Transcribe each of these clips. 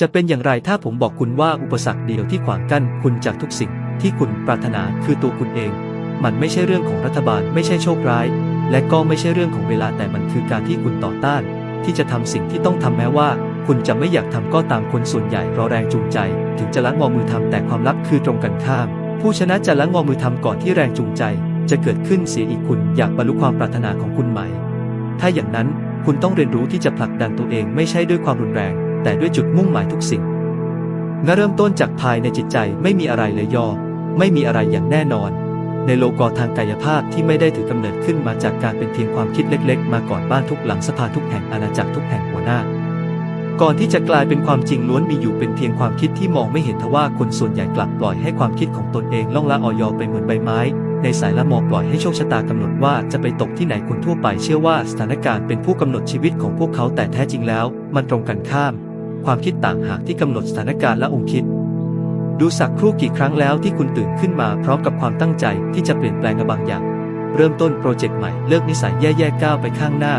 จะเป็นอย่างไรถ้าผมบอกคุณว่าอุปสรรคเดียวที่ขวางกั้นคุณจากทุกสิ่งที่คุณปรารถนาคือตัวคุณเอง มันไม่ใช่เรื่องของรัฐบาลไม่ใช่โชคร้าย และก็ไม่ใช่เรื่องของเวลาแต่มันคือการที่คุณต่อต้าน ที่จะทำสิ่งที่ต้องทำแม้ว่า คุณจะไม่อยากทำก็ตามคนส่วนใหญ่รอแรงจูงใจ ถึงจะละงอมือทำแต่ความลับคือตรงกันข้าม ผู้ชนะจะละงอมือทำก่อนที่แรงจูงใจ จะเกิดขึ้นเสียอีกคุณอยากบรรลุความปรารถนาของคุณไหม ถ้าอย่างนั้นคุณต้องเรียนรู้ที่จะผลักดันตัวเองไม่ใช่ด้วยความรุนแรง แต่ด้วยจุดมุ่งหมายทุกสิ่งงเริ่มต้นจากภายในจิตใจไม่มีอะไรเลยย่อ ไม่มีอะไรอย่างแน่นอน ในโลกอทางกายภาพที่ไม่ได้ถือกำเนิดขึ้นมาจากการเป็นเพียงความคิดเล็ก ๆ มาก่อนบ้านทุกหลังสภาทุกแห่งอาณาจักรทุกแห่งหัวหน้า ก่อนที่จะกลายเป็นความจริงล้วนมีอยู่เป็นเพียงความคิดที่มองไม่เห็นทว่าคนส่วนใหญ่กลับปล่อยให้ความคิดของตนเองล่องละออยไปเหมือนใบไม้ในสายละมอปล่อยให้โชคชะตากำหนดว่าจะไปตกที่ไหนคนทั่วไปเชื่อว่าสถานการณ์เป็นผู้กำหนดชีวิตของพวกเขาแต่แท้จริงแล้ว มันตรงกันข้าม ความคิดต่างหากที่กำหนดสถานการณ์และองค์คิด ดูสักครู่กี่ครั้งแล้วที่คุณตื่นขึ้นมาพร้อมกับความตั้งใจที่จะเปลี่ยนแปลงบางอย่าง เริ่มต้นโปรเจกต์ใหม่เลิกนิสัยแย่ๆก้าวไปข้างหน้า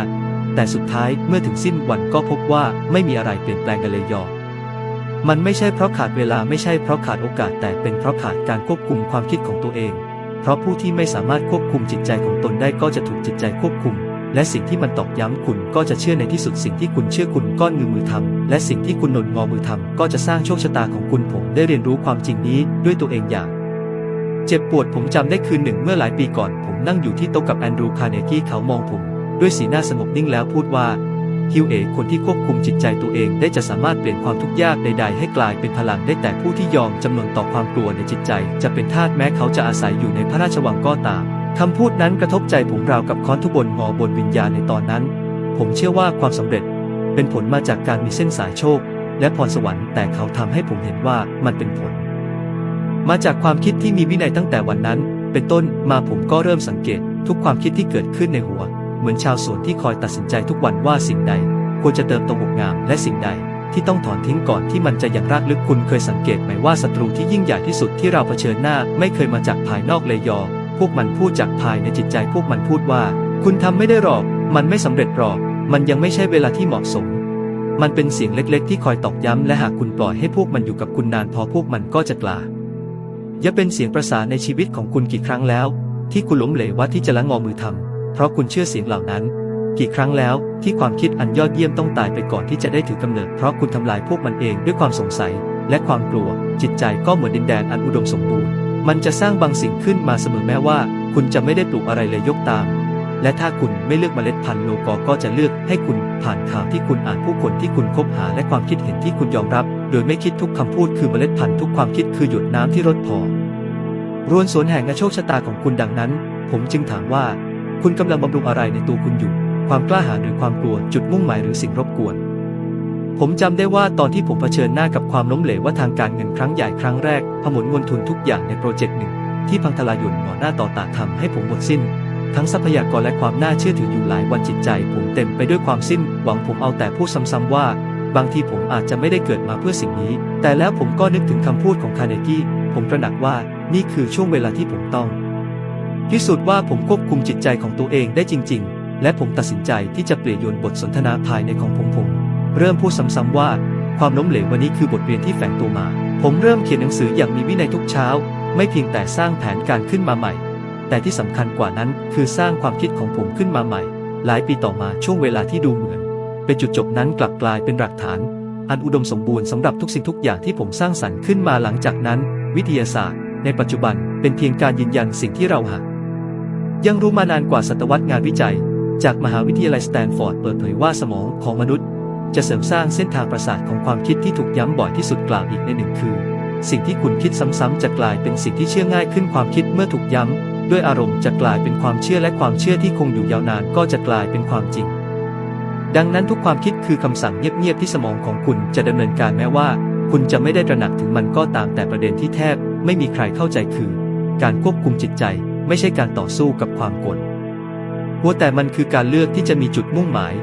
แต่สุดท้ายเมื่อถึงสิ้นวันก็พบว่าไม่มีอะไรเปลี่ยนแปลงกันเลยยอมันไม่ใช่เพราะขาดเวลาไม่ใช่เพราะขาดโอกาสแต่เป็นเพราะขาดการควบคุมความคิดของตัวเอง เพราะผู้ที่ไม่สามารถควบคุมจิตใจของตนได้ก็จะถูกจิตใจควบคุม และสิ่งที่มันตอกย้ำคุณก็จะเชื่อในที่สุดสิ่งที่คุณเชื่อคุณก้อนเงินมือทำและสิ่งที่คุณหนนงอมือทำก็จะสร้างโชคชะตาของคุณผมได้เรียนรู้ความจริงนี้ด้วยตัวเองอย่าง เจ็บปวดผมจำได้คืนหนึ่งเมื่อหลายปีก่อน ผมนั่งอยู่ที่โต๊ะกับแอนดรูว์คาร์เนกี้เขามองผม ด้วยสีหน้าสงบนิ่งแล้วพูดว่าฮิวเอคนที่ควบคุมจิตใจตัวเองได้จะสามารถเปลี่ยนความทุกข์ยากใดๆ ให้กลายเป็นพลังได้แต่ผู้ที่ยอมจำนนต่อความกลัวในจิตใจ จะเป็นทาสแม้เขาจะอาศัยอยู่ในพระราชวังก็ตาม คำพูดนั้นกระทบใจผมราวกับค้อนทุบบนงอบนวิญญาณในตอนนั้น ผมเชื่อว่าความสำเร็จเป็นผลมาจากการมีเส้นสายโชค และพรสวรรค์แต่เขาทำให้ผมเห็นว่ามันเป็นผล มาจากความคิดที่มีวินัยตั้งแต่วันนั้น เป็นต้นมาผมก็เริ่มสังเกต ทุกความคิดที่เกิดขึ้นในหัว เหมือนชาวสวนที่คอยตัดสินใจทุกวันว่าสิ่งใด ควรจะเติมโตงอกงามและสิ่งใด ที่ต้องถอนทิ้งก่อนที่มันจะอย่างรากลึกคุณเคยสังเกตไหมว่าศัตรูที่ยิ่งใหญ่ที่สุดที่เราเผชิญหน้าไม่เคยมาจากภายนอกเลยยอ พวกมันพูดจากภายในจิตใจพวกมันพูดว่า คุณทำไม่ได้หรอก มันไม่สำเร็จหรอก มันยังไม่ใช่เวลาที่เหมาะสม มันเป็นเสียงเล็กๆ ที่คอยตอกย้ำและหากคุณปล่อยให้พวกมันอยู่กับคุณนานพอพวกมันก็จะกล้าอย่าเป็นเสียงประสานในชีวิตของคุณกี่ครั้งแล้ว ที่คุณล้มเหลวว่าที่จะละงอมือทำเพราะคุณเชื่อเสียงเหล่านั้น กี่ครั้งแล้วที่ความคิดอันยอดเยี่ยมต้องตายไปก่อนที่จะได้ถือกำเนิด เพราะคุณทำลายพวกมันเองด้วยความสงสัย และความกลัว จิตใจก็เหมือนดินแดนอันอุดมสมบูรณ์ มันจะสร้างบางสิ่งขึ้นมาเสมอแม้ว่า คุณจะไม่ได้ปลูกอะไรเลยยกตาม และถ้าคุณไม่เลือกเมล็ดพันธุ์โลกอก็จะเลือกให้คุณผ่านข่าวที่คุณอ่านผู้คนที่คุณคบหาและความคิดเห็นที่คุณยอมรับ โดยไม่คิดทุกคำพูดคือเมล็ดพันธุ์ทุกความคิดคือหยดน้ำที่รดพอรวนสวนแห่งโชคชะตาของคุณดังนั้น ผมจึงถามว่า คุณกำลังบำรุงอะไรในตัวคุณอยู่ ความกล้าหาญหรือความกลัวจุดมุ่งหมายหรือสิ่งรบกวน ผมจำได้ว่าตอนที่ผมเผชิญหน้ากับความล้มเหลวว่าทางการเงินครั้งใหญ่ครั้งแรกพมุนเงินทุนทุกอย่างในโปรเจกต์หนึ่ง ที่พังทลายหยุ่นหมอหน้าต่อตาทำให้ผมหมดสิ้น ทั้งทรัพยากรและความน่าเชื่อถืออยู่หลายวันจิตใจ ผมเต็มไปด้วยความสิ้น หวังผมเอาแต่พูดซ้ำๆว่า บางทีผมอาจจะไม่ได้เกิดมาเพื่อสิ่งนี้ แต่แล้วผมก็นึกถึงคำพูดของคาร์เนกี้ผมตระหนักว่านี่คือช่วงเวลาที่ผมต้องพิสูจน์ว่าผมควบคุมจิตใจของตัวเองได้จริง ๆ และผมตัดสินใจที่จะเปลี่ยนโยนบทสนทนาภายในของผมผม เริ่มพูดซ้ำๆว่า ความล้มเหลววันนี้คือบทเรียนที่แฝงตัวมา ผมเริ่มเขียนหนังสืออย่างมีวินัยทุกเช้า ไม่เพียงแต่สร้างแผนการขึ้นมาใหม่ แต่ที่สำคัญกว่านั้นคือสร้างความคิดของผมขึ้นมาใหม่ หลายปีต่อมาช่วงเวลาที่ดูเหมือน เป็นจุดจบนั้นกลับกลายเป็นหลักฐาน อันอุดมสมบูรณ์สำหรับทุกสิ่งทุกอย่างที่ผมสร้างสรรค์ขึ้นมาหลังจากนั้น วิทยาศาสตร์ ในปัจจุบันเป็นเพียงการยืนยันสิ่งที่เราหายังรู้มานานกว่าศตวรรษงานวิจัย จากมหาวิทยาลัยสแตนฟอร์ดเปิดเผยว่าสมองของมนุษย์ จะเสริมสร้างเส้นทางประสาทของความคิดที่ถูกย้ำบ่อยที่สุดกล่าวอีกในหนึ่งคือ สิ่งที่คุณคิดซ้ำๆจะกลายเป็นสิ่งที่เชื่อง่ายขึ้นความคิดเมื่อถูกย้ำด้วยอารมณ์จะกลายเป็นความเชื่อและความเชื่อที่คงอยู่ยาวนานก็จะกลายเป็นความจริง ดังนั้นทุกความคิดคือคำสั่งเงียบๆที่สมองของคุณจะดำเนินการแม้ว่า คุณจะไม่ได้ตระหนักถึงมันก็ตามแต่ประเด็นที่แทบ ไม่มีใครเข้าใจคือ การควบคุมจิตใจ ไม่ใช่การต่อสู้กับความกดหัวแต่มันคือการเลือกที่จะมีจุดมุ่งหมาย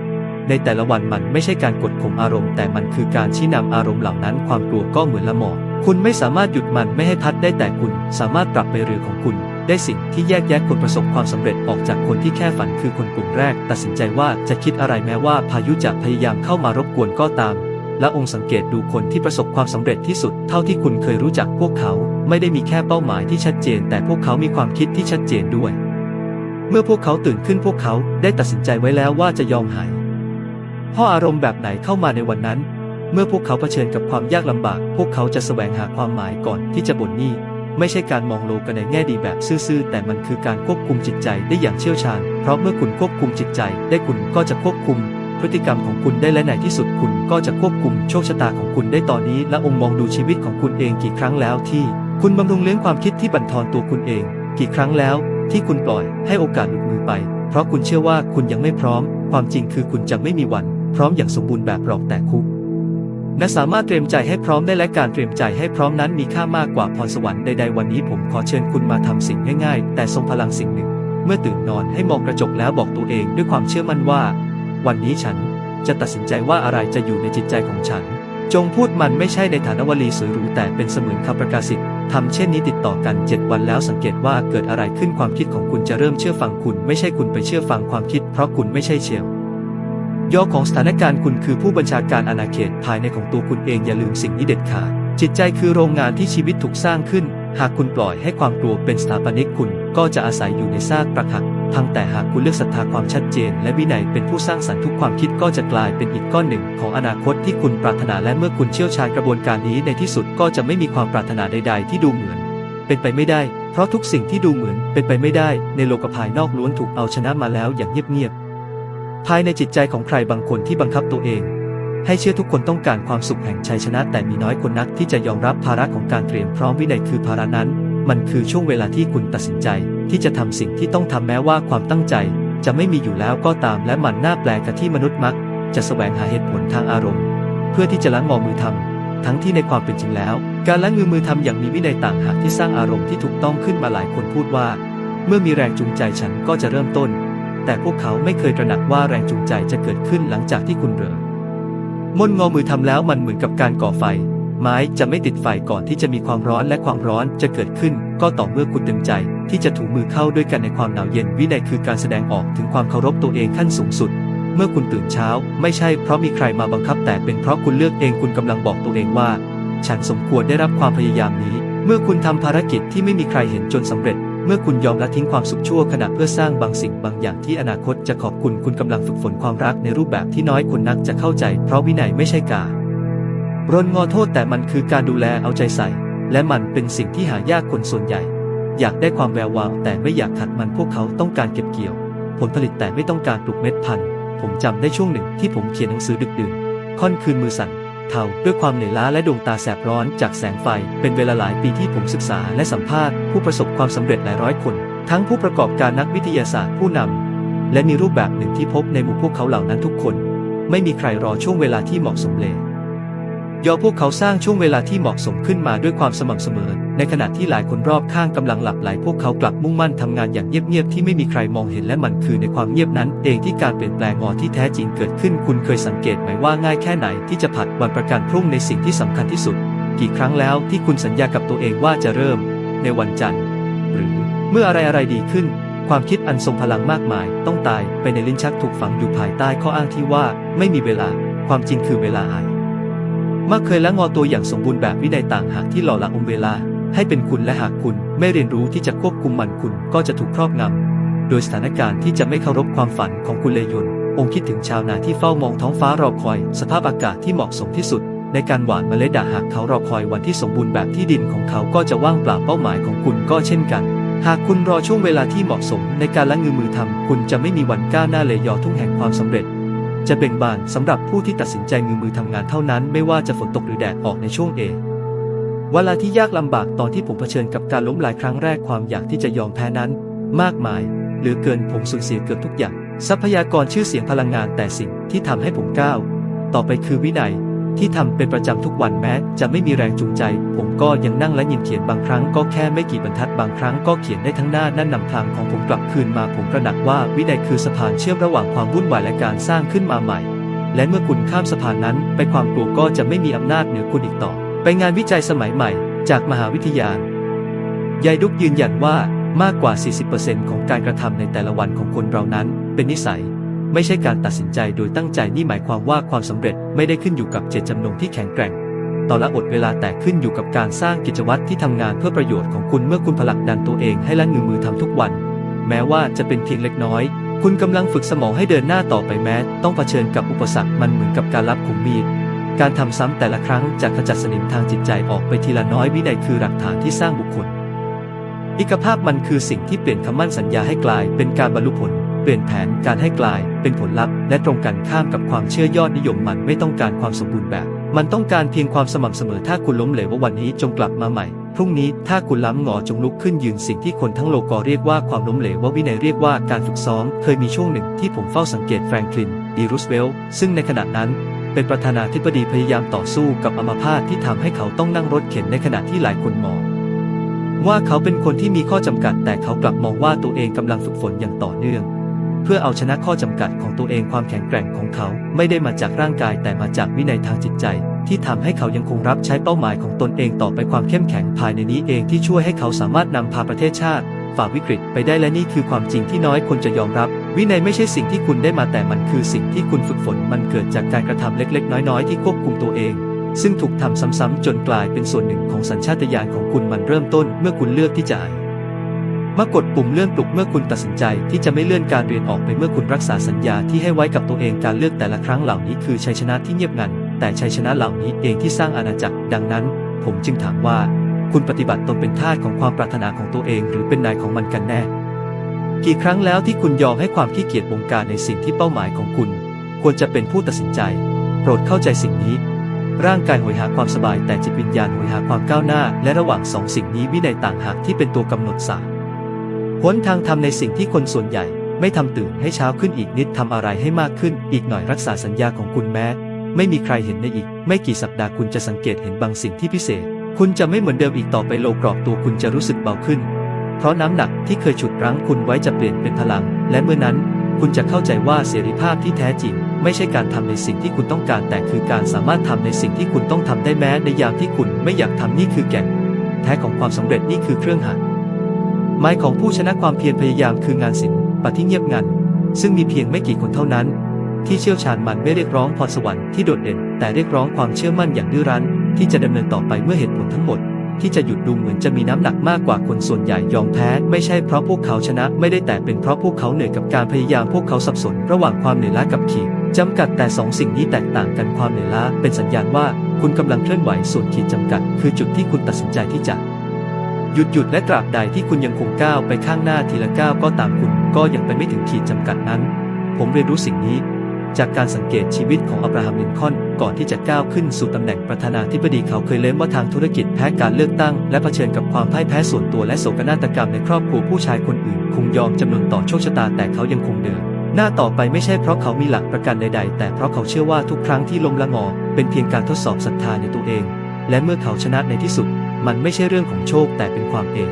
ในแต่ละวันมันไม่ใช่การกดข่มอารมณ์แต่มันคือการชี้นำอารมณ์เหล่านั้น ความกลัวก็เหมือนละหมอกคุณไม่สามารถหยุดมันไม่ให้พัดได้แต่คุณ สามารถปรับไปเรือของคุณ ได้สิ่งที่แยกแยะคนประสบความสำเร็จออกจากคนที่แค่ฝันคือคนกลุ่มแรก ตัดสินใจว่าจะคิดอะไรแม้ว่าพายุจะพยายามเข้ามารบกวนก็ตาม และองค์สังเกตดูคนที่ประสบความสำเร็จที่สุด เท่าที่คุณเคยรู้จักพวกเขา ไม่ได้มีแค่เป้าหมายที่ชัดเจน แต่พวกเขามีความคิดที่ชัดเจนด้วย เมื่อพวกเขาตื่นขึ้นพวกเขาได้ตัดสินใจไว้แล้วว่าจะยอมหาย พราะอารมณ์แบบไหนเข้ามาในวันนั้น เมื่อพวกเขาเผชิญกับความยากลำบาก พวกเขาจะแสวงหาความหมายก่อนที่จะบ่นหนี้ไม่ใช่การมองโลกกันในแง่ดีแบบซื่อๆ แต่มันคือการควบคุมจิตใจได้อย่างเชี่ยวชาญ เพราะเมื่อคุณควบคุมจิตใจ ได้คุณก็จะควบคุม พฤติกรรมของคุณได้และในที่สุดคุณก็จะควบคุมโชคชะตาของคุณได้ตอนนี้ และองค์มองดูชีวิตของคุณเองกี่ครั้งแล้วที่ คุณบำรุงเลี้ยงความคิดที่บั่นทอนตัวคุณเอง กี่ครั้งแล้ว ที่คุณปล่อยให้โอกาสหลุดมือไป เพราะคุณเชื่อว่าคุณยังไม่พร้อม ความจริงคือคุณจะไม่มีวัน พร้อมอย่างสมบูรณ์แบบหรอกแต่คุกและสามารถเตรียมใจให้พร้อมได้และการเตรียมใจให้พร้อมนั้นมีค่ามากกว่าพรสวรรค์ใดๆวันนี้ผมขอเชิญคุณมาทำสิ่งง่ายๆ แต่ทรงพลังสิ่งหนึ่ง เมื่อตื่นนอนให้มองกระจกแล้วบอกตัวเองด้วยความเชื่อมั่นว่า วันนี้ฉันจะตัดสินใจว่าอะไรจะอยู่ในจิตใจของฉัน จงพูดมันไม่ใช่ในฐานวลีสวยหรูแต่เป็นเสมือนคำประกาศสิทธิ์ทำเช่นนี้ติดต่อกัน 7 วันแล้วสังเกตว่าเกิดอะไรขึ้นความคิดของคุณจะเริ่มเชื่อฟังคุณ ไม่ใช่คุณไปเชื่อฟังความคิด เพราะคุณไม่ใช่เชล ย่อของสถานการณ์คุณคือผู้บัญชาการอาณาเขตภายในของตัวคุณเองอย่าลืมสิ่งนี้เด็ดขาดจิตใจคือโรงงานที่ชีวิตถูกสร้างขึ้น หากคุณปล่อยให้ความกลัวเป็นสถาปนิกคุณ ก็จะอาศัยอยู่ในซากปรักหักพังแต่หากคุณเลือกศรัทธาความชัดเจน และวินัยเป็นผู้สร้างสรรค์ทุกความคิดก็จะกลายเป็นอีกก้อนหนึ่ง ของอนาคตที่คุณปรารถนาและเมื่อคุณเชี่ยวชาญกระบวนการนี้ในที่สุดก็จะไม่มีความปรารถนาใด ๆ ที่ดูเหมือน เป็นไปไม่ได้ เพราะทุกสิ่งที่ดูเหมือนเป็นไปไม่ได้ ในโลกภายนอกล้วนถูกเอาชนะมาแล้วอย่างเงียบๆ ภายในจิตใจของใครบางคนที่บังคับตัวเอง ให้เชื่อทุกคนต้องการความสุขแห่งชัยชนะ แต่มีน้อยคนนักที่จะยอมรับภาระของการเตรียมพร้อมวินัยคือภาระนั้น มันคือช่วงเวลาที่คุณตัดสินใจ ที่จะทำสิ่งที่ต้องทำแม้ว่าความตั้งใจ จะไม่มีอยู่แล้วก็ตามและมันน่าแปลกกับที่มนุษย์มัก จะแสวงหาเหตุผลทางอารมณ์ เพื่อที่จะล้างมองมือทำทั้งที่ในความเป็นจริงแล้ว การล้างมือมือทำอย่างมีวินัยต่างหากที่สร้างอารมณ์ที่ถูกต้องขึ้นมาหลายคนพูดว่า เมื่อมีแรงจูงใจฉันก็จะเริ่มต้น แต่พวกเขาไม่เคยตระหนักว่าแรงจูงใจจะเกิดขึ้นหลังจากที่คุณเรอมนงอมือทำแล้วมันเหมือนกับการก่อไฟ ไม้จะไม่ติดไฟก่อนที่จะมีความร้อนและความร้อนจะเกิดขึ้น ก็ต่อเมื่อคุณเต็มใจ ที่จะถูมือเข้าด้วยกันในความหนาวเย็นวินัยคือการแสดงออกถึงความเคารพตัวเองขั้นสูงสุด เมื่อคุณตื่นเช้า ไม่ใช่เพราะมีใครมาบังคับ แต่เป็นเพราะคุณเลือกเองคุณกำลังบอกตัวเองว่า ฉันสมควรได้รับความพยายามนี้ เมื่อคุณทำภารกิจที่ไม่มีใครเห็นจนสำเร็จ เมื่อคุณยอมละทิ้งความสุขชั่วขณะเพื่อสร้างบางสิ่งบางอย่างที่อนาคตจะขอบคุณคุณกำลังฝึกฝนความรักในรูปแบบที่น้อยคนนักจะเข้าใจ เพราะวินัยไม่ใช่การร่นงอโทษแต่มันคือการดูแลเอาใจใส่ และมันเป็นสิ่งที่หายากคนส่วนใหญ่ อยากได้ความแวววาวแต่ไม่อยากขัดมันพวกเขาต้องการเก็บเกี่ยว ผลผลิตแต่ไม่ต้องการปลูกเม็ดพันธุ์ผมจำได้ช่วงหนึ่งที่ผมเขียนหนังสือดึกดื่นค่อนคืนมือสั่น เทาด้วยความเหนื่อยล้าและดวงตาแสบร้อนจากแสงไฟ เป็นเวลาหลายปีที่ผมศึกษาและสัมภาษณ์ผู้ประสบความสำเร็จหลายร้อยคน ทั้งผู้ประกอบการนักวิทยาศาสตร์ผู้นำและมีรูปแบบหนึ่งที่พบในหมู่พวกเขาเหล่านั้นทุกคน ไม่มีใครรอช่วงเวลาที่เหมาะสมเลย ยอพวกเขาสร้างช่วงเวลาที่เหมาะสมขึ้นมาด้วยความสม่ำเสมอ ในขณะที่หลายคนรอบข้างกำลังหลับไหลพวกเขากลับมุ่งมั่นทำงานอย่างเงียบๆที่ไม่มีใครมองเห็นและมันคือในความเงียบนั้น เองที่การเปลี่ยนแปลงอที่แท้จริงเกิดขึ้น คุณเคยสังเกตไหมว่าง่ายแค่ไหนที่จะผัดวันประกันพรุ่งในสิ่งที่สำคัญที่สุด กี่ครั้งแล้วที่คุณสัญญากับตัวเองว่าจะเริ่ม ในวันจันทร์ หรือเมื่ออะไรอะไรดีขึ้น ความคิดอันทรงพลังมากมาย ต้องตายไปในลิ้นชักถูกฝังอยู่ภายใต้ข้ออ้างที่ว่า ไม่มีเวลา ความจริงคือเวลาอาย มักเคยละงอตัวอย่างสมบูรณ์แบบวินัยต่างหากที่หล่อหลอมเวลา ให้เป็นคุณและหากคุณไม่เรียนรู้ที่จะควบคุมมันคุณก็จะถูกครอบงำ โดยสถานการณ์ที่จะไม่เคารพความฝันของคุณเลยยนองค์คิดถึงชาวนาที่เฝ้ามองท้องฟ้ารอคอย สภาพอากาศที่เหมาะสมที่สุด ในการหว่านเมล็ดหากเขารอคอยวันที่สมบูรณ์แบบที่ดินของเขาก็จะว่างเปล่าเป้าหมายของคุณก็เช่นกันหากคุณรอช่วงเวลาที่เหมาะสมในการละงือมือทำ คุณจะไม่มีวันก้าวหน้าเลยยอทุ่งแห่งความสำเร็จ จะเบ่งบานสำหรับผู้ที่ตัดสินใจงือมือทำงานเท่านั้นไม่ว่าจะฝนตกหรือแดดออกในช่วงเอเวลาที่ยากลำบากตอนที่ผมเผชิญกับการล้มหลายครั้งแรกความอยากที่จะยอมแพ้นั้น มากมายเหลือเกินผมสูญเสียเกือบทุกอย่าง ทรัพยากรชื่อเสียงพลังงานแต่สิ่งที่ทำให้ผมก้าวต่อไปคือวินัย ที่ทำเป็นประจำทุกวันแม้ จะไม่มีแรงจูงใจ ผมก็ยังนั่งและยินเขียนบางครั้งก็แค่ไม่กี่บรรทัดบางครั้งก็เขียนได้ทั้งหน้านั่นนำพลังของผมกลับคืนมาผมตระหนักว่าวินัยคือสะพานเชื่อมระหว่างความวุ่นวายและการสร้างขึ้นมาใหม่ และเมื่อคุณข้ามสะพานนั้น ไปความกลัวก็จะไม่มีอำนาจเหนือคุณอีกต่อ ไปงานวิจัยสมัยใหม่ จากมหาวิทยาลัยยายดุกยืนยันว่ามากกว่า 40%ของการกระทำในแต่ละวันของคนเรานั้น เป็นนิสัย ไม่ใช่การตัดสินใจโดยตั้งใจนี่หมายความว่าความสำเร็จไม่ได้ขึ้นอยู่กับเจตจำนงที่แข็งแกร่งต่อละอดเวลาแต่ขึ้นอยู่กับการสร้างกิจวัตรที่ทำงานเพื่อประโยชน์ของคุณเมื่อคุณผลักดันตัวเองให้ละมือมือทำทุกวัน แม้ว่าจะเป็นเพียงเล็กน้อย คุณกำลังฝึกสมองให้เดินหน้าต่อไปแม้ ต้องเผชิญกับอุปสรรคมันเหมือนกับการรับขุมมีดการทำซ้ำแต่ละครั้งจะขจัดสนิมทางจิตใจออกไปทีละน้อยวินัยคือหลักฐานที่สร้างบุคคล อิกภาพมันคือสิ่งที่เปลี่ยนคำมั่นสัญญาให้กลายเป็นการบรรลุผล เปลี่ยนแผนการให้กลายเป็นผลลัพธ์และตรงกันข้ามกับความเชื่อยอดนิยมมันไม่ต้องการความสมบูรณ์แบบ มันต้องการเพียงความสม่ำเสมอถ้าคุณล้มเหลวว่าวันนี้จงกลับมาใหม่ พรุ่งนี้ถ้าคุณล้ำงอจงลุกขึ้นยืนสิ่งที่คนทั้งโลกเรียกว่าความล้มเหลวว่าวินัยเรียกว่าการฝึกซ้อม เคยมีช่วงหนึ่งที่ผมเฝ้าสังเกตแฟรงคลินดีรูสเวลต์ซึ่งในขณะนั้นเป็นประธานาธิบดีพยายามต่อสู้กับอัมพาตที่ทำให้เขาต้องนั่งรถเข็นในขณะที่หลายคนมอง ว่าเขาเป็นคนที่มีข้อจำกัดแต่เขากลับมองว่าตัวเองกำลังฝึกฝนอย่างต่อเนื่อง เพื่อเอาชนะข้อจำกัดของตัวเองความแข็งแกร่งของเขาไม่ได้มาจากร่างกายแต่มาจากวินัยทางจิตใจ ที่ทำให้เขายังคงรับใช้เป้าหมายของตนเองต่อไปความเข้มแข็งภายในนี้เองที่ช่วยให้เขาสามารถนำพาประเทศชาติฝ่าวิกฤตไปได้และนี่คือความจริงที่น้อยคนจะยอมรับ วินัยไม่ใช่สิ่งที่คุณได้มาแต่มันคือสิ่งที่คุณฝึกฝนมันเกิดจากการกระทำเล็ก ๆ น้อย ๆ ที่ควบคุมตัวเอง ซึ่งถูกทำซ้ำๆจนกลายเป็นส่วนหนึ่งของสัญชาตญาณของคุณมันเริ่มต้น เมื่อคุณเลือกที่จะ มากดปุ่มเลื่อนปลุกเมื่อคุณตัดสินใจที่จะไม่เลื่อนการเรียนออกไปเมื่อคุณรักษาสัญญาที่ให้ไว้กับตัวเองการเลือกแต่ละครั้งเหล่านี้คือชัยชนะที่เงียบงัน แต่ชัยชนะเหล่านี้เองที่สร้างอาณาจักร ดังนั้น ผมจึงถามว่า คุณปฏิบัติตนเป็นทาสของความปรารถนาของตัวเอง หรือเป็นนายของมันกันแน่ กี่ครั้งแล้วที่คุณยอมให้ความขี้เกียจบงการในสิ่งที่เป้าหมายของคุณ ควรจะเป็นผู้ตัดสินใจ โปรดเข้าใจสิ่งนี้ ร่างกายโหยหาความสบาย แต่จิตวิญญาณโหยหาความก้าวหน้า และระหว่างสองสิ่งนี้วินัยต่างหากที่เป็นตัวกำหนดสาย หนทางทำในสิ่งที่คนส่วนใหญ่ไม่ทำตื่นให้เช้าขึ้นอีกนิดทำอะไรให้มากขึ้น อีกหน่อยรักษาสัญญาของคุณแม้ ไม่มีใครเห็นในอีก ไม่กี่สัปดาห์คุณจะสังเกตเห็นบางสิ่งที่พิเศษ คุณจะไม่เหมือนเดิมอีกต่อไปโลกรอบตัวคุณจะรู้สึกเบาขึ้น เพราะน้ำหนักที่เคยฉุดรั้งคุณไว้จะเปลี่ยนเป็นพลัง และเมื่อนั้น คุณจะเข้าใจว่าเสรีภาพที่แท้จริง ไม่ใช่การทำในสิ่งที่คุณต้องการ แต่คือการสามารถทำในสิ่งที่คุณต้องทำได้แม้ในยามที่คุณไม่อยากทำนี่คือแก่นแท้ของความสำเร็จนี่คือเครื่องหัก ไม้ของผู้ชนะความเพียรพยายามคืองานศิลปะที่เงียบงัน ซึ่งมีเพียงไม่กี่คนเท่านั้น ที่เชี่ยวชาญมันไม่เรียกร้องพรสวรรค์ที่โดดเด่น แต่เรียกร้องความเชื่อมั่นอย่างดื้อรั้น ที่จะดำเนินต่อไปเมื่อเหตุผลทั้งหมด ที่จะหยุดดูเหมือนจะมีน้ำหนักมากกว่าคนส่วนใหญ่ยอมแพ้ ไม่ใช่เพราะพวกเขาชนะไม่ได้แต่เป็นเพราะพวกเขาเหนื่อยกับการพยายามพวกเขาสับสน ระหว่างความเหนื่อยล้ากับขีดจำกัดแต่สองสิ่งนี้แตกต่างกันความเหนื่อยล้าเป็นสัญญาณว่า คุณกำลังเคลื่อนไหวส่วนขีดจำกัด คือจุดที่คุณตัดสินใจที่จะ หยุดหยุดและตราบใดที่คุณยังคงก้าวไปข้างหน้าทีละก้าวก็ตามคุณก็ยังไปไม่ถึงขีดจำกัดนั้น ผมเรียนรู้สิ่งนี้ จากการสังเกตชีวิตของอับราฮัมลินคอนก่อนที่จะก้าวขึ้นสู่ตำแหน่งประธานาธิบดีเขาเคยเล่มว่าทางธุรกิจแพ้การเลือกตั้ง และเผชิญกับความพ่ายแพ้ส่วนตัวและโศกนาฏกรรมในครอบครัวผู้ชายคนอื่นคงยอมจำนนต่อโชคชะตาแต่เขายังคงเดินหน้าต่อไปไม่ใช่เพราะเขามีหลักประกันใด ๆ แต่เพราะเขาเชื่อว่าทุกครั้งที่ลมละงอ เป็นเพียงการทดสอบศรัทธาในตัวเอง และเมื่อเขาชนะในที่สุด มันไม่ใช่เรื่องของโชคแต่เป็นความเอง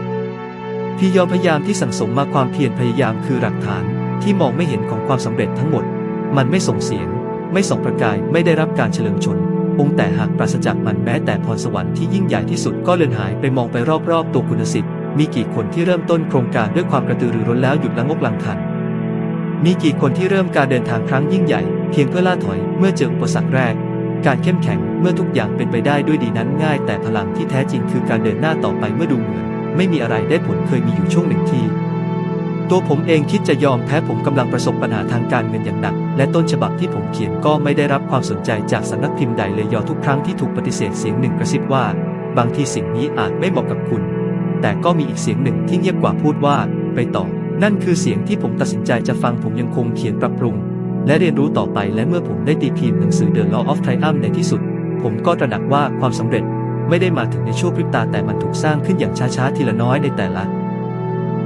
ที่ยอมพยายามที่สั่งสมมาความเพียรพยายามคือหลักฐานที่มองไม่เห็นของความสำเร็จทั้งหมด มันไม่ส่งเสียง ไม่ส่องประกายไม่ได้รับการเฉลิมชน องค์แต่หากปราศจากมันแม้แต่พรสวรรค์ที่ยิ่งใหญ่ที่สุดก็เลือนหายไปมองไปรอบๆ ตัวคุณสิทธิ์ มีกี่คนที่เริ่มต้นโครงการด้วยความกระตือรือร้นแล้วหยุดละงกลังคัน มีกี่คนที่เริ่มการเดินทางครั้งยิ่งใหญ่ เพียงเพื่อล่าถอยเมื่อเจออุปสรรคแรก การเข้มแข็งเมื่อทุกอย่างเป็นไปได้ด้วยดีนั้นง่าย แต่พลังที่แท้จริงคือการเดินหน้าต่อไปเมื่อดูเหมือน ไม่มีอะไรได้ผลเคยมีอยู่ช่วงหนึ่งที่ ตัวผมเองคิดจะยอมแพ้ผมกำลังประสบปัญหาทางการเงินอย่างหนัก และต้นฉบับที่ผมเขียนก็ไม่ได้รับความสนใจจากสำนักพิมพ์ใดเลยยอทุกครั้งที่ถูกปฏิเสธเสียงหนึ่งกระซิบว่า บางทีสิ่งนี้อาจไม่เหมาะกับคุณ แต่ก็มีอีกเสียงหนึ่งที่เงียบกว่าพูดว่า ไปต่อ นั่นคือเสียงที่ผมตัดสินใจจะฟังผมยังคงเขียนปรับปรุง และเรียนรู้ต่อไปและเมื่อผมได้ตีพิมพ์หนังสือ The Law of Triumph ในที่สุด ผมก็ตระหนักว่าความสำเร็จไม่ได้มาถึงในช่วงพริบตาแต่มันถูกสร้างขึ้นอย่างช้าๆทีละน้อยในแต่ละ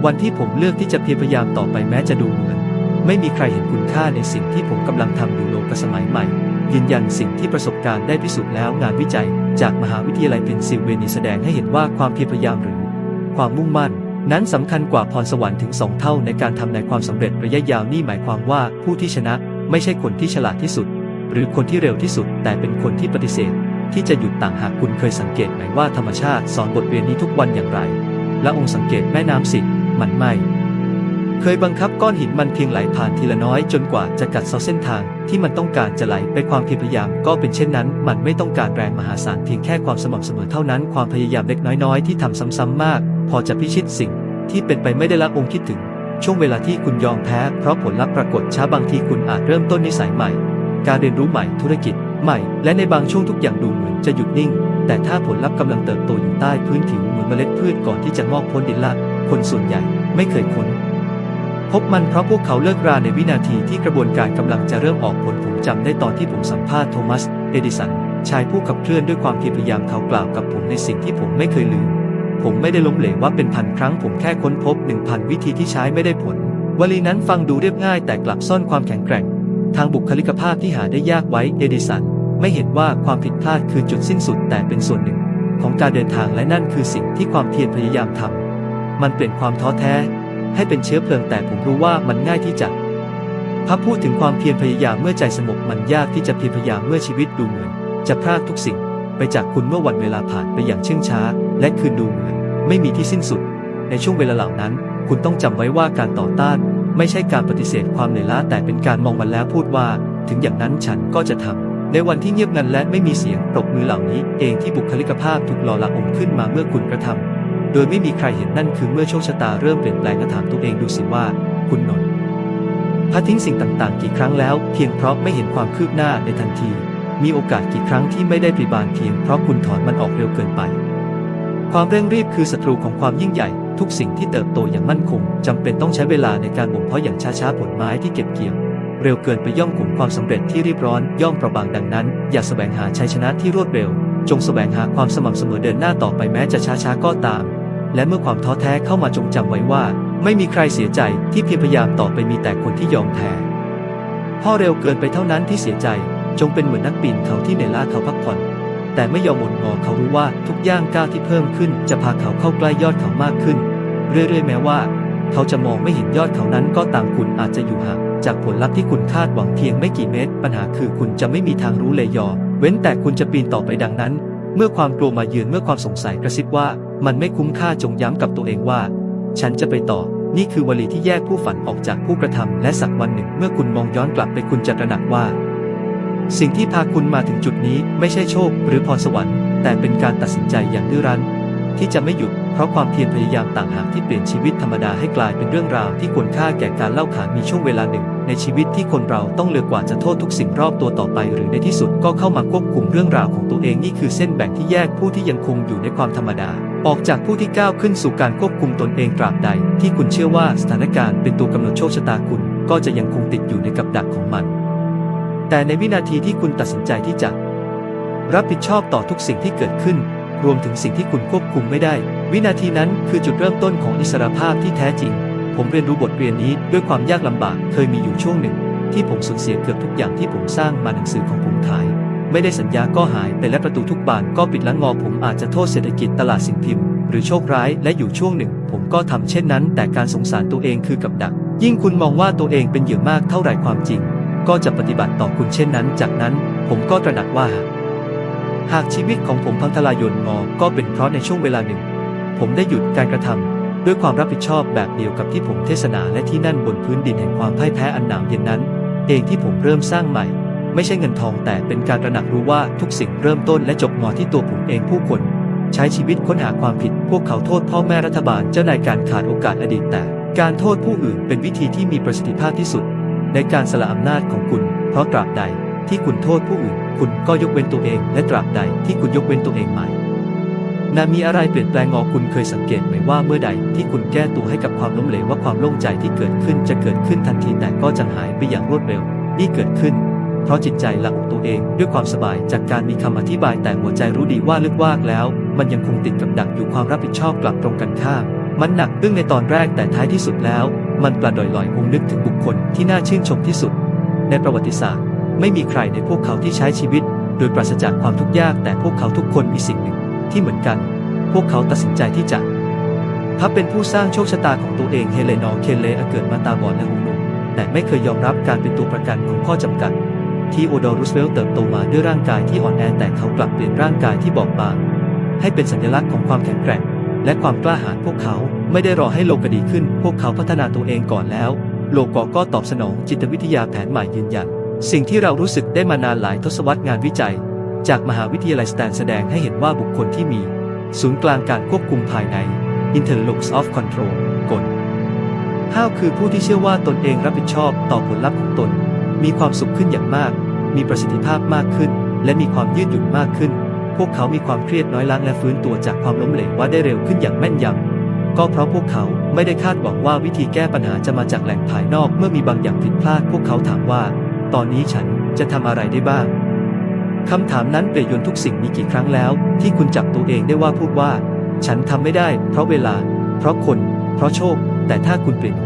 วันที่ผมเลือกที่จะเพียรพยายามต่อไปแม้จะดูเหมือน ไม่มีใครเห็นคุณค่าในสิ่งที่ผมกำลังทำอยู่โลกสมัยใหม่ ยืนยันสิ่งที่ประสบการณ์ได้พิสูจน์แล้วงานวิจัย จากมหาวิทยาลัยเพนซิลเวเนียแสดงให้เห็นว่าความเพียรพยายามหรือ ความมุ่งมั่น นั้นสำคัญกว่าพรสวรรค์ถึงสองเท่าในการทำในความสำเร็จระยะยาวนี่หมายความว่าผู้ที่ชนะไม่ใช่คนที่ฉลาดที่สุด หรือคนที่เร็วที่สุด แต่เป็นคนที่ปฏิเสธ ที่จะหยุดต่างหากคุณเคยสังเกตไหมว่าธรรมชาติสอนบทเรียนนี้ทุกวันอย่างไร และองค์สังเกตแม่น้ำสิมันไม่ เคยบังคับก้อนหินมันเพียงไหลผ่านทีละน้อย จนกว่าจะกัดเซาเส้นทางที่มันต้องการจะไหลไปความพพยายาม ก็เป็นเช่นนั้น มันไม่ต้องการแรงมหาศาลเพียงแค่ความสม่ำเสมอเท่านั้นความพยายามเล็กน้อยๆที่ทำซ้ำๆมาก พอจะพิชิตสิ่งที่เป็นไปไม่ได้ละองค์คิดถึง ช่วงเวลาที่คุณยอมแพ้เพราะผลลัพธ์ปรากฏช้าบางทีคุณอาจเริ่มต้นนิสัยใหม่ การเรียนรู้ใหม่ธุรกิจใหม่ และในบางช่วงทุกอย่างดูเหมือนจะหยุดนิ่ง แต่ถ้าผลลัพธ์กำลังเติบโตอยู่ใต้พื้นผิวเหมือนเมล็ดพืชก่อนที่จะงอกพ้นดินละคนส่วนใหญ่ไม่เคยค้นพบมันเพราะพวกเขาเลิกราในวินาทีที่กระบวนการกำลังจะเริ่มออกผลผมจำได้ตอนที่ผมสัมภาษณ์โทมัส เอดิสัน ชายผู้ขับเคลื่อนด้วยความเพียรพยายามเขากล่าวกับผมในสิ่งที่ผมไม่เคยลืม ผมไม่ได้ล้มเหลวว่าเป็นพันครั้งผมแค่ค้นพบหนึ่งพันวิธีที่ใช้ไม่ได้ผล วลีนั้นฟังดูเรียบง่ายแต่กลับซ่อนความแข็งแกร่ง ทางบุคลิกภาพที่หาได้ยากไว้เอดิสัน ไม่เห็นว่าความผิดพลาดคือจุดสิ้นสุดแต่เป็นส่วนหนึ่ง ของการเดินทางและนั่นคือสิ่งที่ความเพียรพยายามทำมันเปลี่ยนความท้อแท้ ให้เป็นเชื้อเพลิงแต่ผมรู้ว่ามันง่ายที่จะพับพูดถึงความเพียรพยายามเมื่อใจสงบมันยากที่จะเพียรพยายามเมื่อชีวิตดูเหมือน จะพลาดทุกสิ่งไปจากคุณเมื่อวันเวลาผ่านไปอย่างเชื่องช้า และคืนดูเหมือนไม่มีที่สิ้นสุด ในช่วงเวลาเหล่านั้น คุณต้องจำไว้ว่าการต่อต้าน ไม่ใช่การปฏิเสธความเหนื่อยล้าแต่เป็นการมองมันแล้วพูดว่า ถึงอย่างนั้นฉันก็จะทำในวันที่เงียบงันและไม่มีเสียงปรบมือเหล่านี้ เองที่บุคลิกภาพถูกหล่อละอมขึ้นมาเมื่อคุณกระทำโดยไม่มีใครเห็นนั่นคือเมื่อโชคชะตาเริ่มเปลี่ยนแปลงก็ถามตัวเองดูสิว่า คุณนนท์พัดทิ้งสิ่งต่างๆ กี่ครั้งแล้ว เพียงเพราะไม่เห็นความคืบหน้าในทันที มีโอกาสกี่ครั้งที่ไม่ได้ปริบานเพียงเพราะคุณถอนมันออกเร็วเกินไป ความเร่งรีบคือศัตรูของความยิ่งใหญ่ ทุกสิ่งที่เติบโตอย่างมั่นคงจำเป็นต้องใช้เวลาในการบ่มเพาะอย่างช้าๆผลไม้ที่เก็บเกี่ยว เร็วเกินไปย่อมกลุ่มความสำเร็จที่รีบร้อนย่อมประบางดังนั้น อย่าแสวงหาชัยชนะที่รวดเร็ว จงแสวงหาความสม่ำเสมอเดินหน้าต่อไปแม้จะช้าๆก็ตาม และเมื่อความท้อแท้เข้ามาจงจำไว้ว่า ไม่มีใครเสียใจที่เพียรพยายามต่อไปมีแต่คนที่ยอมแพ้พ่อเร็วเกินไปเท่านั้นที่เสียใจ จงเป็นเหมือนนักปีนเขาที่เหนื่อยล้าเขาพักผ่อน แต่ไม่ยอมหม่นงอเขารู้ว่าทุกย่างก้าวที่เพิ่มขึ้น จะพาเขาเข้าใกล้ยอดเขามากขึ้น เรื่อยๆ แม้ว่า เขาจะมองไม่เห็นยอดเขานั้นก็ตามคุณอาจจะอยู่ห่างจากผลลัพธ์ที่คุณคาดหวังเพียงไม่กี่เมตร ปัญหาคือคุณจะไม่มีทางรู้เลยยอ เว้นแต่คุณจะปีนต่อไปดังนั้น เมื่อความกลัวมาเยือนเมื่อความสงสัยกระซิบว่า มันไม่คุ้มค่าจงย้ำกับตัวเองว่า ฉันจะไปต่อ นี่คือวลีที่แยกผู้ฝันออกจากผู้กระทำและสักวันหนึ่ง เมื่อคุณมองย้อนกลับไปคุณจะตระหนักว่า สิ่งที่พาคุณมาถึงจุดนี้ไม่ใช่โชคหรือพรสวรรค์ แต่เป็นการตัดสินใจอย่างดื้อรั้น ที่จะไม่หยุดเพราะความเพียรพยายามต่างหากที่เปลี่ยนชีวิตธรรมดาให้กลายเป็นเรื่องราวที่ควรค่าแก่การเล่าขานมีช่วงเวลาหนึ่ง ในชีวิตที่คนเราต้องเลือกกว่าจะโทษทุกสิ่งรอบตัวต่อไป หรือในที่สุดก็เข้ามาควบคุมเรื่องราวของตัวเองนี่คือเส้นแบ่งที่แยกผู้ที่ยังคงอยู่ในความธรรมดา ออกจากผู้ที่ก้าวขึ้นสู่การควบคุมตนเองตราบใด ที่คุณเชื่อว่าสถานการณ์เป็นตัวกำหนดโชคชะตาคุณ ก็จะยังคงติดอยู่ในกับดักของมัน แต่ในวินาทีที่คุณตัดสินใจที่จะ รับผิดชอบต่อทุกสิ่งที่เกิดขึ้น รวมถึงสิ่งที่คุณควบคุมไม่ได้ วินาทีนั้นคือจุดเริ่มต้นของอิสรภาพที่แท้จริง ผมเรียนรู้บทเรียนนี้ด้วยความยากลำบากเคยมีอยู่ช่วงหนึ่ง ที่ผมสูญเสียเกือบทุกอย่างที่ผมสร้างมาหนังสือของผมขาย ไม่ได้สัญญาก็หายไปและประตูทุกบานก็ปิดและงอผมอาจจะโทษเศรษฐกิจตลาดสิ่งพิมพ์หรือโชคร้ายและอยู่ช่วงหนึ่ง ผมก็ทำเช่นนั้น แต่การสงสารตัวเองคือกับดัก ยิ่งคุณมองว่าตัวเองเป็นเหยื่อมากเท่าไหร่ความจริง ก็จะปฏิบัติต่อคุณเช่นนั้น จากนั้นผมก็ตระหนักว่า หากชีวิตของผมพังทลายยนงอก็เป็นเพราะในช่วงเวลาหนึ่ง ผมได้หยุดการกระทำด้วยความรับผิดชอบแบบเดียวกับที่ผมเทศนาและที่นั่นบนพื้นดินแห่งความพ่ายแพ้อันหนาวเย็นนั้น เองที่ผมเริ่มสร้างใหม่ ไม่ใช่เงินทองแต่เป็นการตระหนักรู้ว่าทุกสิ่งเริ่มต้นและจบงอที่ตัวผมเองผู้คนใช้ชีวิตค้นหาความผิด พวกเขาโทษพ่อแม่รัฐบาลเจ้านายการขาดโอกาสอดีตแต่ การโทษผู้อื่นเป็นวิธีที่มีประสิทธิภาพที่สุด ในการสละอำนาจของคุณ เพราะตราบใดที่คุณโทษผู้อื่น คุณก็ยกเว้นตัวเอง และตราบใดที่คุณยกเว้นตัวเองใหม่นามีอะไรเปลี่ยนแปลงงอคุณเคยสังเกตไหมว่าเมื่อใดที่คุณแก้ตัวให้กับความล้มเหลวว่าความโล่งใจที่เกิดขึ้นจะเกิดขึ้นทันทีแต่ก็จางหายไปอย่างรวดเร็ว นี่เกิดขึ้น เพราะจิตใจหลักตัวเองด้วยความสบายจากการมีคำอธิบายแต่หัวใจรู้ดีว่าลึกว่างแล้ว มันยังคงติดกับดักอยู่ความรับผิดชอบกลับตรงกันข้ามมันหนักอึ้งในตอนแรกแต่ท้ายที่สุดแล้ว มันปลาดอยลอยคงนึกถึงบุคคลที่น่าชื่นชมที่สุด ในประวัติศาสตร์ ไม่มีใครในพวกเขาที่ใช้ชีวิต โดยปราศจากความทุกข์ยาก แต่พวกเขาทุกคนมีสิ่งหนึ่งที่เหมือนกัน พวกเขาตัดสินใจที่จะพับเป็นผู้สร้างโชคชะตาของตัวเองเฮเลนอเคเลอเกิดมาตาบอดและหูหนวกแต่ไม่เคยยอมรับการเป็นตัวประกันของข้อจำกัด ที่โอดอร์รูสเวล์เติบโตมาด้วยร่างกายที่อ่อนแอแต่เขากลับเปลี่ยนร่างกายที่บอบบาง ให้เป็นสัญลักษณ์ของความแข็งแกร่ง และความกล้าหาญพวกเขาไม่ได้รอให้โลกดีขึ้น พวกเขาพัฒนาตัวเองก่อนแล้ว โลกก็ตอบสนองจิตวิทยาแผนใหม่ยืนยัน สิ่งที่เรารู้สึกได้มานานหลายทศวรรษงานวิจัย จากมหาวิทยาลัยสแตนแสดงให้เห็นว่าบุคคลที่มี ศูนย์กลางการควบคุมภายใน Interlocks of Control กลห้าวคือผู้ที่เชื่อว่าตนเองรับผิดชอบต่อผลลัพธ์ของตน มีความสุขขึ้นอย่างมาก มีประสิทธิภาพมากขึ้น และมีความยืดหยุ่นมากขึ้น พวกเขามีความเครียดน้อยลงและฟื้นตัวจากความล้มเหลวว่าได้เร็วขึ้นอย่างแม่นยำ ก็เพราะพวกเขาไม่ได้คาดหวังว่าวิธีแก้ปัญหาจะมาจากแหล่งภายนอกเมื่อมีบางอย่างผิดพลาดพวกเขาถามว่า ตอนนี้ฉันจะทำอะไรได้บ้างคำถามนั้นเปลี่ยนยนทุกสิ่งมีกี่ครั้งแล้ว ที่คุณจับตัวเองได้ว่าพูดว่า ฉันทำไม่ได้ เพราะเวลา เพราะคน เพราะโชค แต่ถ้าคุณเปลี่ยน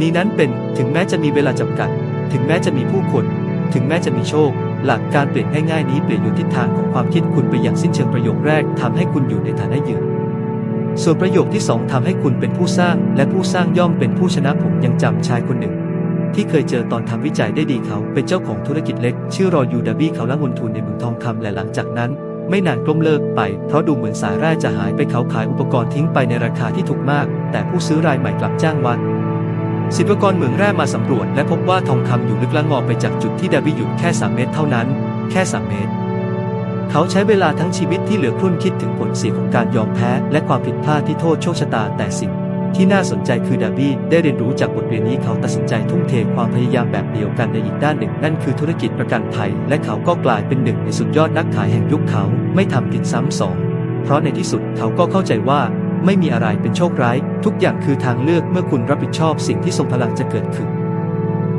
นี้นั้นเป็นถึงแม้จะมีเวลาจำกัด ถึงแม้จะมีผู้คน ถึงแม้จะมีโชค หลักการเปลี่ยนง่ายๆนี้เปลี่ยนยนทิศทางของความคิดคุณไปอย่างสิ้นเชิงประโยคแรกทำให้คุณอยู่ในฐานะยืน ส่วนประโยคที่สองทำให้คุณเป็นผู้สร้าง และผู้สร้างย่อมเป็นผู้ชนะผมยังจำชายคนหนึ่ง ที่เคยเจอตอนทำวิจัยได้ดีเขาเป็นเจ้าของธุรกิจเล็ก ชื่อรอยูดาบี้เขาละเงินทุนในเมืองทองคำและหลังจากนั้น ไม่นานกล้มเลิกไป เพราะดูเหมือนสายแร่จะหายไปเขาขายอุปกรณ์ทิ้งไปในราคาที่ถูกมาก แต่ผู้ซื้อรายใหม่กลับจ้างวัดศิลปกรเหมืองแร่มาสำรวจ และพบว่าทองคำอยู่ลึกละงอไปจากจุดที่ดาบี้อยู่แค่ 3 เมตร เท่านั้น แค่ 3 เมตร เขาใช้เวลาทั้งชีวิตที่เหลือครุ่นคิดถึงผลเสียของการยอมแพ้ และความผิดพลาดที่โทษโชคชะตาแต่สิ่งที่น่าสนใจคือดาบี้ได้เรียนรู้จากบทเรียนนี้เขาตัดสินใจทุ่มเทความพยายามแบบเดียวกันในอีกด้านหนึ่ง นั่นคือธุรกิจประกันภัย และเขาก็กลายเป็นหนึ่งในสุดยอดนักขายแห่งยุคเขาไม่ทำผิดซ้ำสอง เพราะในที่สุดเขาก็เข้าใจว่า ไม่มีอะไรเป็นโชคร้าย ทุกอย่างคือทางเลือกเมื่อคุณรับผิดชอบสิ่งที่ทรงพลังจะเกิดขึ้น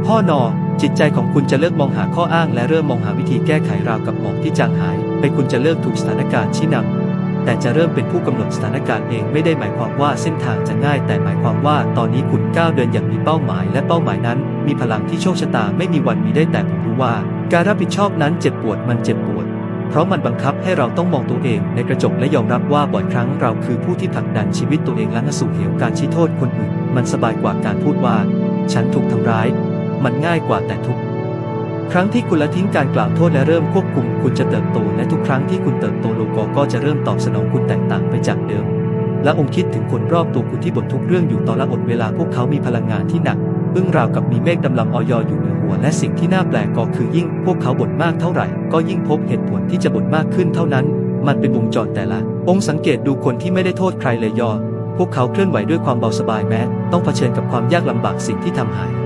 พ่อนอจิตใจของคุณจะเลิกมองหาข้ออ้าง และเริ่มมองหาวิธีแก้ไขราวกับหมอกที่จางหาย ไปคุณจะเลิกถูกสถานการณ์ชี้นำแต่จะเริ่มเป็นผู้กำหนดสถานการณ์เองไม่ได้หมายความว่าเส้นทางจะง่าย แต่หมายความว่าตอนนี้คุณก้าวเดินอย่างมีเป้าหมาย และเป้าหมายนั้น มีพลังที่โชคชะตาไม่มีวันมีได้แต่ผมรู้ว่า การรับผิดชอบนั้นเจ็บปวดมันเจ็บปวดเพราะมันบังคับให้เราต้องมองตัวเองในกระจกและยอมรับว่าบ่อยครั้งเราคือผู้ที่ผลักดันชีวิตตัวเองและนสู่เหวการชี้โทษคนอื่น มันสบายกว่าการพูดว่า ฉันถูกทำร้าย มันง่ายกว่าแต่ทุก ครั้งที่คุณละทิ้งการกล่าวโทษและเริ่มควบคุมคุณจะเติบโต และทุกครั้งที่คุณเติบโตโลโกก็จะเริ่มตอบสนองคุณแตกต่างไปจากเดิม และองค์คิดถึงคนรอบตัวคุณที่บ่นทุกเรื่องอยู่ตอนละอดเวลาพวกเขามีพลังงานที่หนักอึ้งราวกับมีเมฆดำลำออยอยู่เหนือหัว และสิ่งที่น่าแปลกก็คือยิ่งพวกเขาบ่นมากเท่าไหร่ ก็ยิ่งพบเหตุผลที่จะบ่นมากขึ้นเท่านั้น มันเป็นวงจรแต่ละ องค์สังเกตดูคนที่ไม่ได้โทษใครเลยยอ พวกเขาเคลื่อนไหวด้วยความเบาสบายแม้ ต้องเผชิญกับความยากลำบากสิ่งที่ทำหาย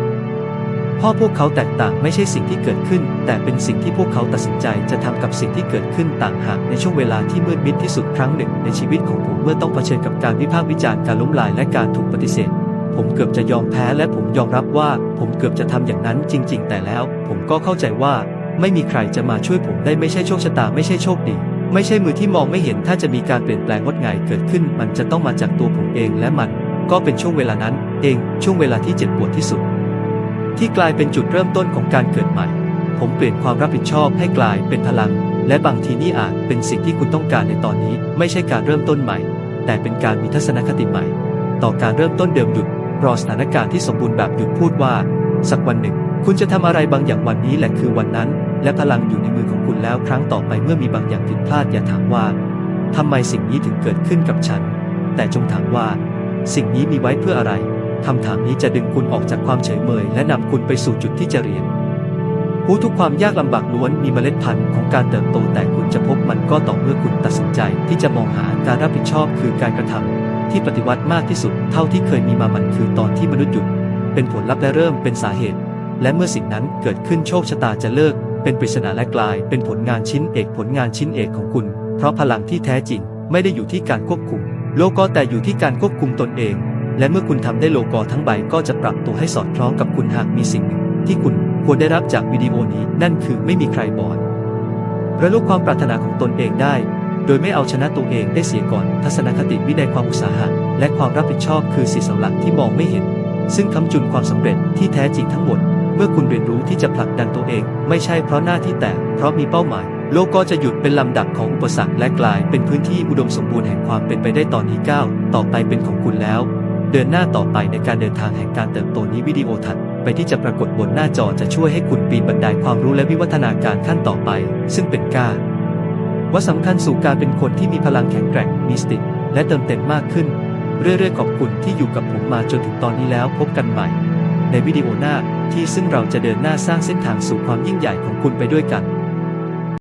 พ่อพวกเขาแตกต่างไม่ใช่สิ่งที่เกิดขึ้น แต่เป็นสิ่งที่พวกเขาตัดสินใจจะทำกับสิ่งที่เกิดขึ้นต่างหากในช่วงเวลาที่มืดมิดที่สุดครั้งหนึ่งในชีวิตของผมเมื่อต้องเผชิญกับการวิพากษ์วิจารณ์การล้มลายและการถูกปฏิเสธ ผมเกือบจะยอมแพ้และผมยอมรับว่า ผมเกือบจะทำอย่างนั้นจริง ๆ แต่แล้ว ผมก็เข้าใจว่า ไม่มีใครจะมาช่วยผมได้ไม่ใช่โชคชะตาไม่ใช่โชคดีไม่ใช่มือที่มองไม่เห็นถ้าจะมีการเปลี่ยนแปลงงดงายเกิดขึ้น มันจะต้องมาจากตัวผมเองและมัน ก็เป็นช่วงเวลานั้น เองช่วงเวลาที่เจ็บปวดที่สุด ที่กลายเป็นจุดเริ่มต้นของการเกิดใหม่ ผมเปลี่ยนความรับผิดชอบให้กลายเป็นพลัง และบางทีนี่อาจเป็นสิ่งที่คุณต้องการในตอนนี้ ไม่ใช่การเริ่มต้นใหม่ แต่เป็นการมีทัศนคติใหม่ ต่อการเริ่มต้นเดิมหยุดรอสถานการณ์ที่สมบูรณ์แบบหยุดพูดว่า สักวันหนึ่ง คุณจะทำอะไรบางอย่างวันนี้แหละคือวันนั้น และพลังอยู่ในมือของคุณแล้วครั้งต่อไปเมื่อมีบางอย่างผิดพลาดอย่าถามว่าทำไมสิ่งนี้ถึงเกิดขึ้นกับฉัน แต่จงถามว่า สิ่งนี้มีไว้เพื่ออะไร คำถามนี้จะดึงคุณออกจากความเฉยเมยและนำคุณไปสู่จุดที่จะเรียนรู้ทุกความยากลำบากล้วนมีเมล็ดพันธุ์ของการเติบโตแต่คุณจะพบมันก็ต่อเมื่อคุณตัดสินใจที่จะมองหาการรับผิดชอบคือการกระทำที่ปฏิวัติมากที่สุดเท่าที่เคยมีมามันคือตอนที่มนุษย์หยุด เป็นผลลัพธ์และเริ่มเป็นสาเหตุ และเมื่อสิ่งนั้นเกิดขึ้นโชคชะตาจะเลิก เป็นปริศนาและกลาย เป็นผลงานชิ้นเอกผลงานชิ้นเอกของคุณ เพราะพลังที่แท้จริง ไม่ได้อยู่ที่การควบคุม โลกก็แต่อยู่ที่การควบคุมตนเอง และเมื่อคุณทำได้โลกอทั้งใบก็จะปรับตัวให้สอดคล้องกับคุณหากมีสิ่งหนึ่งที่คุณควรได้รับจากวิดีโอนี้นั่นคือไม่มีใครบอดระลุความปรารถนาของตนเองได้ โดยไม่เอาชนะตัวเองได้เสียก่อน ทัศนคติวินัยความอุตสาหะและความรับผิดชอบคือสิ่งสำหลักที่มองไม่เห็น ซึ่งคำจุนความสำเร็จที่แท้จริงทั้งหมด เมื่อคุณเรียนรู้ที่จะผลักดันตัวเอง ไม่ใช่เพราะหน้าที่แต่ เพราะมีเป้าหมาย โลกก็จะหยุดเป็นลำดับของอุปสรรคและกลายเป็นพื้นที่อุดมสมบูรณ์แห่งความเป็นไปได้ตอนนี้ก้าต่อไปเป็นของคุณแล้ว เดินหน้าต่อไปในการเดินทางแห่งการเติบโตนี้วิดีโอถัดไปที่จะปรากฏบนหน้าจอจะช่วยให้คุณปีนบันไดความรู้และวิวัฒนาการขั้นต่อไป ซึ่งเป็นก้าวว่าสำคัญสู่การเป็นคนที่มีพลังแข็งแกร่งมีสติและเติมเต็มมากขึ้น เรื่อยๆขอบคุณที่อยู่กับผมมาจนถึงตอนนี้แล้วพบกันใหม่ ในวิดีโอหน้าที่ซึ่งเราจะเดินหน้าสร้างเส้นทางสู่ความยิ่งใหญ่ของคุณไปด้วยกัน